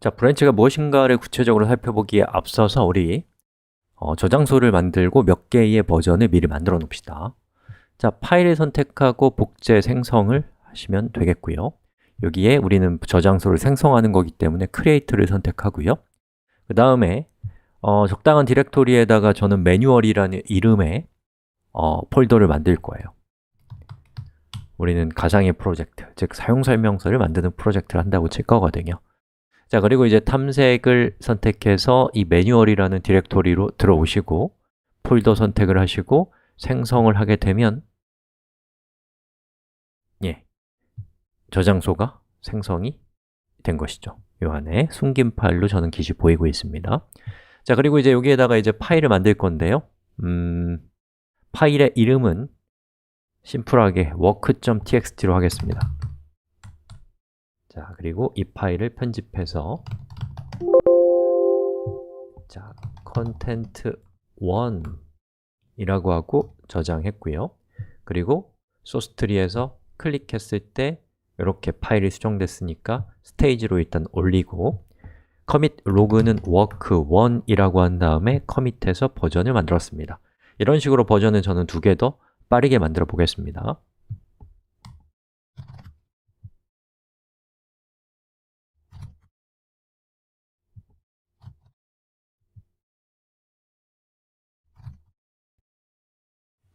자, 브랜치가 무엇인가를 구체적으로 살펴보기에 앞서서 우리 어, 저장소를 만들고 몇 개의 버전을 미리 만들어 놓읍시다. 자, 파일을 선택하고 복제 생성을 하시면 되겠고요. 여기에 우리는 저장소를 생성하는 거기 때문에 create를 선택하고요. 그 다음에 어, 적당한 디렉토리에다가 저는 매뉴얼이라는 이름의 어, 폴더를 만들 거예요. 우리는 가상의 프로젝트, 즉 사용설명서를 만드는 프로젝트를 한다고 칠 거거든요 자, 그리고 이제 탐색을 선택해서 이 매뉴얼이라는 디렉토리로 들어오시고 폴더 선택을 하시고 생성을 하게 되면 예, 저장소가 생성이 된 것이죠. 이 안에 숨긴 파일로 저는 기시 보이고 있습니다. 자, 그리고 이제 여기에다가 이제 파일을 만들 건데요. 음, 파일의 이름은 심플하게 work.txt로 하겠습니다 자, 그리고 이 파일을 편집해서 자, content1 이라고 하고 저장했고요. 그리고 소스트리에서 클릭했을 때 이렇게 파일이 수정됐으니까 스테이지로 일단 올리고 commit log는 work1 이라고 한 다음에 commit해서 버전을 만들었습니다. 이런 식으로 버전을 저는 두 개 더 빠르게 만들어 보겠습니다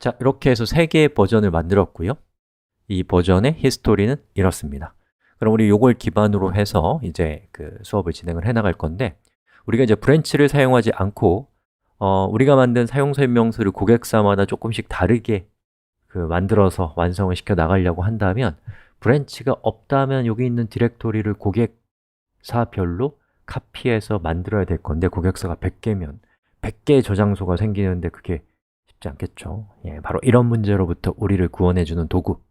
자, 이렇게 해서 세 개의 버전을 만들었고요. 이 버전의 히스토리는 이렇습니다. 그럼 우리 이걸 기반으로 해서 이제 그 수업을 진행을 해 나갈 건데 우리가 이제 브랜치를 사용하지 않고 어, 우리가 만든 사용 설명서를 고객사마다 조금씩 다르게 그 만들어서 완성을 시켜 나가려고 한다면 브랜치가 없다면 여기 있는 디렉토리를 고객사별로 카피해서 만들어야 될 건데 고객사가 100개면. 100개의 저장소가 생기는데 그게 쉽지 않겠죠. 예, 바로 이런 문제로부터 우리를 구원해주는 도구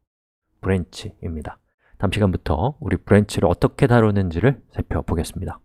브랜치입니다. 다음 시간부터 우리 브랜치를 어떻게 다루는지를 살펴보겠습니다